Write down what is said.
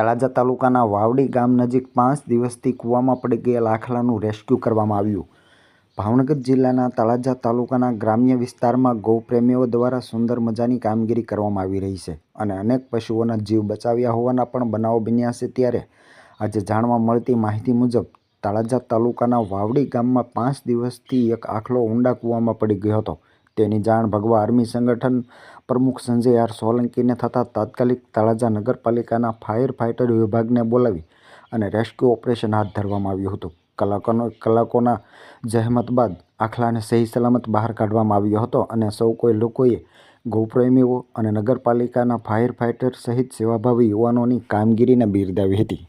તળાજા તાલુકાના વાવડી ગામ નજીક પાંચ દિવસથી કૂવામાં પડી ગયેલ આખલાનું રેસ્ક્યુ કરવામાં આવ્યું. ભાવનગર જિલ્લાના તળાજા તાલુકાના ગ્રામ્ય વિસ્તારમાં ગૌપ્રેમીઓ દ્વારા સુંદર મજાની કામગીરી કરવામાં આવી રહી છે અને અનેક પશુઓના જીવ બચાવ્યા હોવાના પણ બનાવો બન્યા છે ત્યારે આજે જાણવા મળતી માહિતી મુજબ તળાજા તાલુકાના વાવડી ગામમાં પાંચ દિવસથી એક આખલો ઊંડા કૂવામાં પડી ગયો હતો. તેની જાણ ભગવા આર્મી સંગઠન પ્રમુખ સંજય આર સોલંકીને થતાં તાત્કાલિક તળાજા નગરપાલિકાના ફાયર ફાઇટર વિભાગને બોલાવી અને રેસ્ક્યુ ઓપરેશન હાથ ધરવામાં આવ્યું હતું. કલાકોનો, કલાકોના જહેમત બાદ આખલાને સહી સલામત બહાર કાઢવામાં આવ્યો હતો અને સૌ કોઈ લોકોએ ગૌપ્રેમીઓ અને નગરપાલિકાના ફાયર ફાઇટર સહિત સેવાભાવી યુવાનોની કામગીરીને બિરદાવી હતી.